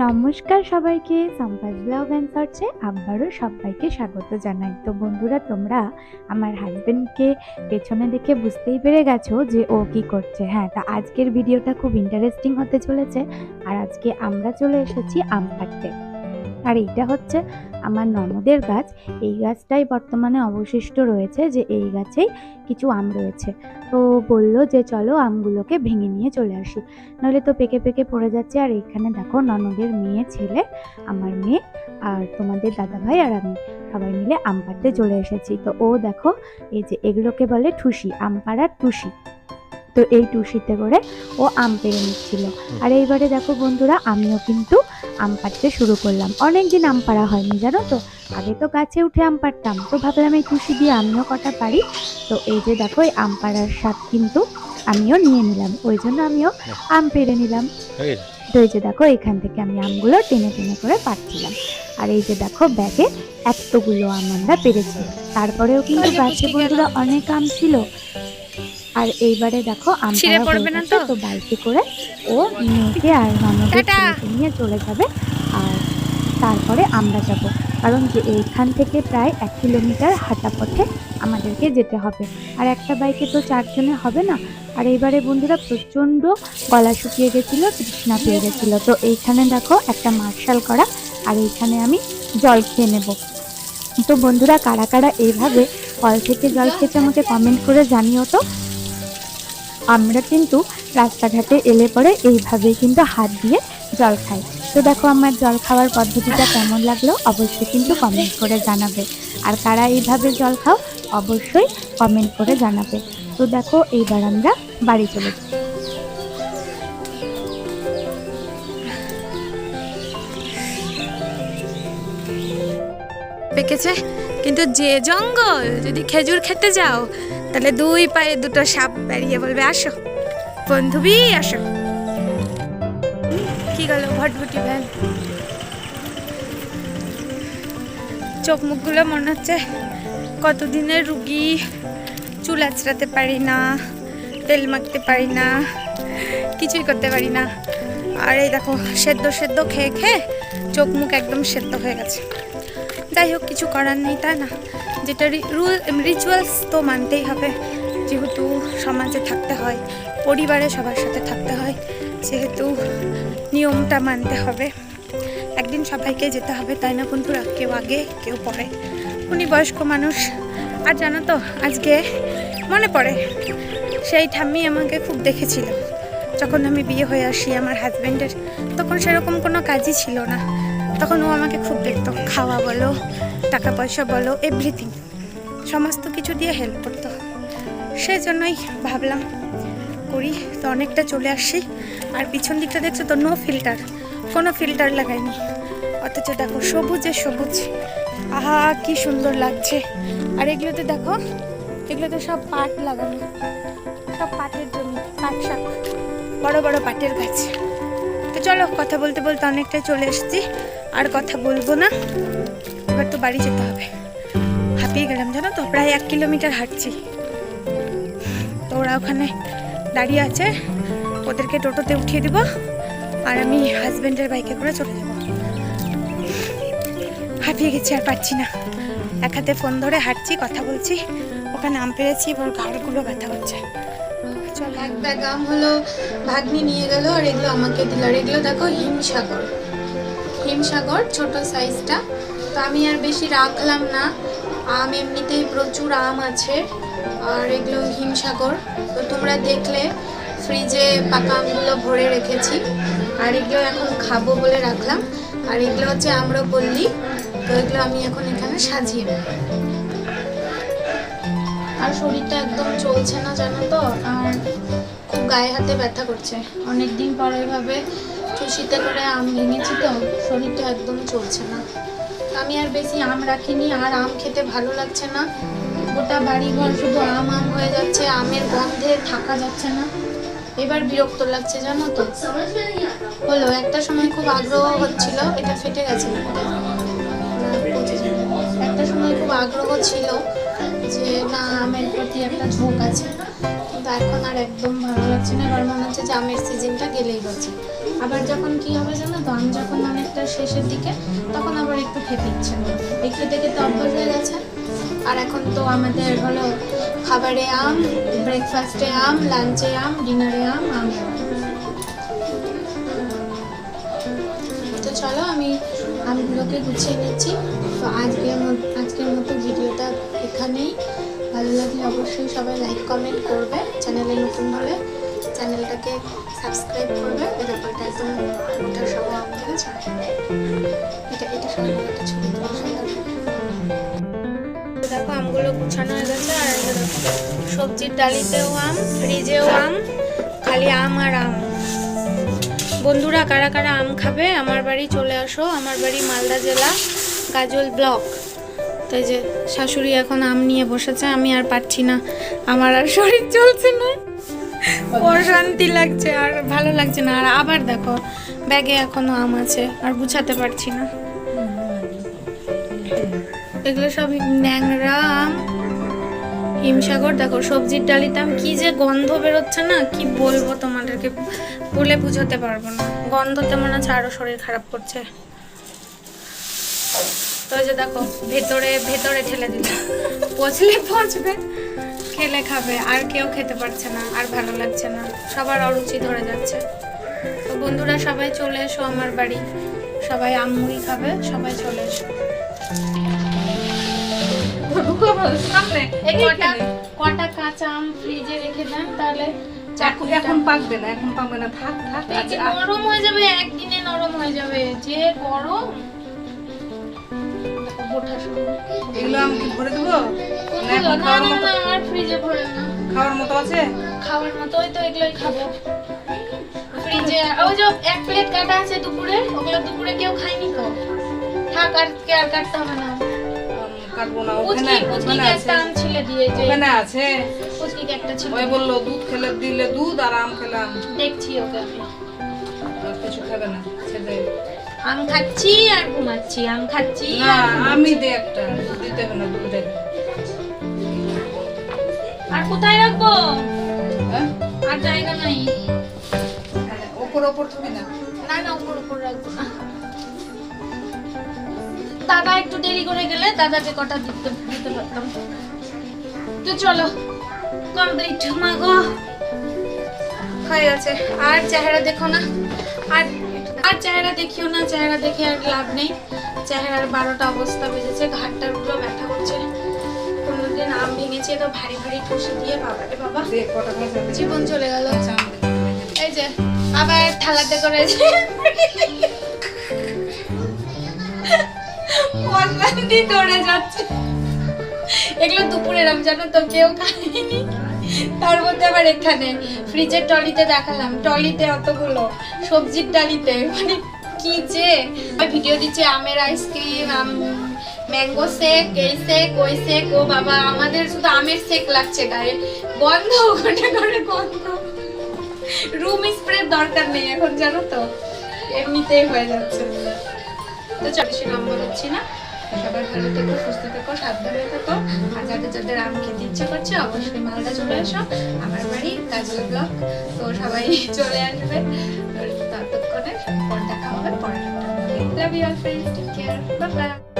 নমস্কার সবাইকে, সম্পাস blog and সার্চে আবারও সবাইকে স্বাগত জানাই। তো বন্ধুরা, তোমরা আমার হাজব্যান্ডকে পেছনে দেখে বুঝতেই পেরে গেছো যে ও কি করছে। হ্যাঁ তা আজকের ভিডিওটা খুব ইন্টারেস্টিং হতে চলেছে। আর আজকে আমরা চলে এসেছি আম পাড়তে আর এইটা হচ্ছে আমার ননদের গাছ। এই গাছটাই বর্তমানে অবশিষ্ট রয়েছে যে এই গাছেই কিছু আম রয়েছে। তো বলল যে চলো আমগুলোকে ভেঙে নিয়ে চলে আসি। নইলে তো পেকে পেকে পড়ে যাচ্ছে। আর এখানে দেখো ননদের মেয়ে, ছেলে, আমার মেয়ে আর তোমাদের দাদা ভাই আর আমি সবাই মিলে আম পাড়তে চলে এসেছি। তো ও দেখো এই যে এগুলোকে বলে ঠুসি, আম পাড়ার টুসি তো এই টুসিতে করে ও আম পেড়ে নিচ্ছিল। আর এইবারে দেখো বন্ধুরা আমিও কিন্তু আম পাড়তে শুরু করলাম। অনেক দিন আম পাড়া হয়নি জানো তো? আগে তো গাছে উঠে আম পাড়তাম তো ভাবলাম এই টুসি দিয়ে আমিও কটা পারি তো এই যে দেখো এই আম পাড়ার স্বাদ কিন্তু আমিও নিয়ে নিলাম ওই জন্য আমিও আম পেড়ে নিলাম। তো এই যে দেখো এখান থেকে আমি আমগুলো টেনে টেনে করে পাচ্ছিলাম আর এই যে দেখো ব্যাগে এতগুলো আম আমরা পেরেছি। তারপরেও কিন্তু গাছে বন্ধুরা অনেক আম ছিল। আর এইবারে দেখো তো? বাইকে করে ও মেয়েকে আর ননদের নিয়ে চলে যাবে আর তারপরে আমরা যাব। কারণ যে এইখান থেকে প্রায় এক কিলোমিটার হাঁটা পথে আমাদেরকে যেতে হবে। আর একটা বাইকে তো চারজনে হবে না? আর এইবারে বন্ধুরা প্রচণ্ড গলা শুকিয়ে গেছিল তৃষ্ণা পেয়ে গেছিল। তো এইখানে দেখো একটা মার্শাল করা আর এইখানে আমি জল খেয়ে নেব। তো বন্ধুরা কারা কারা এইভাবে কল থেকে জল খেতে আমাকে কমেন্ট করে জানিও তো। আমরা কিন্তু রাস্তাঘাটে এলে পরে এইভাবেই কিন্তু হাত দিয়ে জল খাই। তো দেখো আমার জল খাওয়ার পদ্ধতিটা কেমন লাগল অবশ্যই কিন্তু কমেন্ট করে জানাবে। আর কারা এইভাবে জল খাও অবশ্যই কমেন্ট করে জানাবে। তো দেখো এইবার আমরা বাড়ি চলে যাই। পেকেছে, কিন্তু যে জঙ্গল, যদি খেজুর খেতে যাও তাহলে দুই পায়ে দুটো সাপ বেরিয়ে বলবে, আসো। বন্ধুবি আসো। কি গেল ভটভটি ভ্যান? চোখ মুখগুলো মনে হচ্ছে কতদিনের রুগী, চুল আঁচড়াতে পারি না, তেল মাখতে পারি না, কিছুই করতে পারি না। আর এই দেখো, সেদ্ধ সেদ্ধ খেয়ে খেয়ে চোখ মুখ একদম সেদ্ধ হয়ে গেছে। যাই হোক, কিছু করার নেই, তাই না? যেটা রুল রিচুয়ালস তো মানতেই হবে। যেহেতু সমাজে থাকতে হয়, পরিবারে সবার সাথে থাকতে হয়, সেহেতু নিয়মটা মানতে হবে। একদিন সবাইকে যেতে হবে, তাই না বন্ধুরা? কেউ আগে, কেউ পরে। উনি বয়স্ক মানুষ। আর জানো তো, আজকে মনে পড়ে, সেই ঠাম্মি আমাকে খুব দেখেছিল। যখন আমি বিয়ে হয়ে আসি আমার হাজব্যান্ডের তখন সেরকম কোনো কাজই ছিল না। তখন ও আমাকে খুব দেখতো, খাওয়া বলো টাকা পয়সা বলো এভরিথিং সমস্ত কিছু দিয়ে হেল্প করতো সেই জন্যই ভাবলাম করি, তো অনেকটা চলে আসি আর পিছন দিকটা দেখছ তো নো ফিল্টার কোনো ফিল্টার লাগাইনি। অথচ দেখো, সবুজে সবুজ। আহা, কি সুন্দর লাগছে। আর এগুলোতে দেখো, এগুলোতে সব পাট লাগানো। সব পাটের জমি, পাট শাক। বড় বড় পাটের গাছ। তো চলো, কথা বলতে বলতে অনেকটাই চলে এসেছি। আর কথা বলব না। এবার তো বাড়ি যেতে হবে। হাঁপিয়ে গেলাম, জানো তো? প্রায় এক কিলোমিটার হাঁটছি। তো ওরা ওখানে দাঁড়িয়ে আছে। ওদেরকে টোটোতে উঠিয়ে দিব আর আমি হাজব্যান্ডের বাইকে করে চলে যাব। হাঁপিয়ে গেছি, আর পাচ্ছি না। এক হাতে ফোন ধরে হাঁটছি, কথা বলছি। ওখানে আম পেরেছি, এবার ঘাড়গুলো ব্যথা হচ্ছে চল। ব্যাগ আম হলো, ভাগ্নি নিয়ে গেল, আর এগুলো আমাকে দিল। আর এগুলো দেখো হিমসাগর। হিমসাগর ছোট সাইজটা তো আমি আর বেশি রাখলাম না। আম এমনিতেই প্রচুর আম আছে, আর এগুলো হিমসাগর। তো তোমরা দেখলে ফ্রিজে পাকা আমগুলো ভরে রেখেছি, আর এগুলো এখন খাব বলে রাখলাম। আর এগুলো হচ্ছে আম্রপল্লী, তো এগুলো আমি এখন এখানে সাজিয়ে আর শরীরটা একদম চলছে না, জানো তো? আর খুব গায়ে হাতে ব্যথা করছে। অনেক দিন পর এভাবে চুষিতে করে আম ভেঙেছি তো, শরীরটা একদম চলছে না। আমি আর বেশি আম রাখিনি, আর আম খেতে ভালো লাগছে না। গোটা বাড়ি ঘর শুধু আম আম হয়ে যাচ্ছে, আমের গন্ধে থাকা যাচ্ছে না। এবার বিরক্ত লাগছে, জানো তো। হলো, একটা সময় খুব আগ্রহ হচ্ছিল, এটা ফেটে গেছে। একটা সময় খুব আগ্রহ ছিল যে, না, আমের প্রতি একটা ঝোঁক আছে। কিন্তু এখন আর একদম ভালো লাগছে না, এবার মনে হচ্ছে যে আমের সিজনটা গেলেই হচ্ছে। আবার যখন কি হবে জানো তো আম যখন অনেকটা শেষের দিকে, তখন আবার একটু খেতে ইচ্ছে করে। এই খেতে খেতে অভ্যাস হয়ে গেছে। আর এখন তো আমাদের হলো খাবারে আম ব্রেকফাস্টে আম লাঞ্চে আম ডিনারে আম আম। তো চলো, আমি আমগুলোকে গুছিয়ে নিচ্ছি। তো আজকের আজকের মতো ভিডিওটা এখানেই। ভালো লাগলে অবশ্যই সবাই লাইক কমেন্ট করবে, চ্যানেলে নতুন হলে। চ্যানেলটাকে সাবস্ক্রাইব করবে এর ব্যাপারটা একদম ওটা আম ঠিক এটা এটা সব একটা ছবি দেখো, আমগুলো গুছানো হয়ে গেছে, আর সবজির ডালিতেও আম, ফ্রিজেও আম, খালি আম আর আম। বন্ধুরা, কারা কারা আম খাবে, আমার বাড়ি চলে আসো, আমার বাড়ি মালদা জেলা গাজল ব্লক। তো এই যে শাশুড়ি এখন আম নিয়ে বসেছে, আমি আর পারছি না, আমার আর শরীর চলছে না। অশান্তি লাগছে আর ভালো লাগছে না। আর আবার দেখো, ব্যাগে এখনও আম আছে, আর গুছাতে পারছি না। এগুলো সব ন্যাংরা আম। হিমসাগর, দেখো, সবজির ডালিতাম কি যে গন্ধ বেরোচ্ছে না, কি বলব তোমাদেরকে, বলে বুঝাতে পারব না। গন্ধতে মনে হচ্ছে আরও শরীর খারাপ করছে। তো যে দেখো, ভেতরে ভেতরে ঠেলে দিল। পচলে পচবে। খেলে খাবে আর কেউ খেতে পারছে না আর ভালো লাগছে না। সবার অরুচি ধরে যাচ্ছে। তো বন্ধুরা সবাই চলে এসো আমার বাড়ি। সবাই আমুড়ি খাবে সবাই চলে এসো। কটা কটা কাঁচা আম ফ্রিজে রেখে দেন তাহলে এখন এখন পাকবে না এখন পাকবে না থাক থাক নরম হয়ে যাবে একদিনে নরম হয়ে যাবে। যে গরম এগুলো আমি ভরে দেবো? খাওয়ার মতো আর ফ্রিজে ভরে না। খাওয়ার মতো আছে? খাওয়ার মতোই তো এগুলোই খাব। ফ্রিজে ওই যে এক প্লেট কাটা আছে দুপুরে ওগুলো দুপুরে কেউ খায়নি তো। থাক আর কে আর কাটতে হবে না। কাটবো না ওখানে ওখানে আছে আম ছিলে দিয়ে যে ওখানে আছে। পুচকি একটা ছিল ওই বলল দুধ খেলে দিলে দুধ আর আম খেলাম দেখছি ওকে আর কিছু খাবে না আম খাচ্ছি আর ঘুমাচ্ছি আম খাচ্ছি না আমি দে একটা দুধ দিতে হবে না দুধ। দেবে আর কোথায় রাখব? হ্যাঁ? আর জায়গা নাই। হ্যাঁ, ওপর ওপর থবি না। না না উপর উপর রাখব না। দাদা একটু দেরি করে গেলে দাদাকে কটা দিতে দিতে পারতাম। তো চলো কমপ্লিট মাগো হয়ে গেছে। আর চেহারা দেখো না। আর আর চেহারা দেখিও না। চেহারা দেখে আর লাভ নেই। চেহারার বারোটা অবস্থা বেজেছে। ঘাটটার পুরো ব্যথা করছে। আম ভেঙেছে তো ভারী ভারী ঠুসি দিয়ে বাবারে বাবা জীবন চলে গেল এই যে আবার থালাতে করে দৌড়ে যাচ্ছে। এগুলো দুপুরের আমি জানো তো কেউ খায়নি তার মধ্যে আবার এখানে ফ্রিজের টলিতে দেখালাম টলিতে অতগুলো সবজির ডালিতে। মানে কি যে? ভিডিও দিচ্ছে আমের আইসক্রিম আম ম্যাঙ্গো শেক, এই শেক, ওই শেক, ও বাবা, আমাদের শুধু আমের শেক লাগছে গায়ে। গন্ধ ওখানে করে গন্ধ। রুম স্প্রে দরকার নেই এখন, জানো তো? এমনিতেই হয়ে যাচ্ছে। তো চল, বেশি লম্বা হচ্ছি না। সবাই ভালো থেকো, সুস্থ থেকো, সাবধানে থেকো। আর যাদের যাদের আম খেতে ইচ্ছে করছে, অবশ্যই মালদা চলে এসো। আমার বাড়ি, কাজল ব্লক। তো সবাই চলে আসবে। ততক্ষণে পর দেখা হবে পরের love you all friends take care bye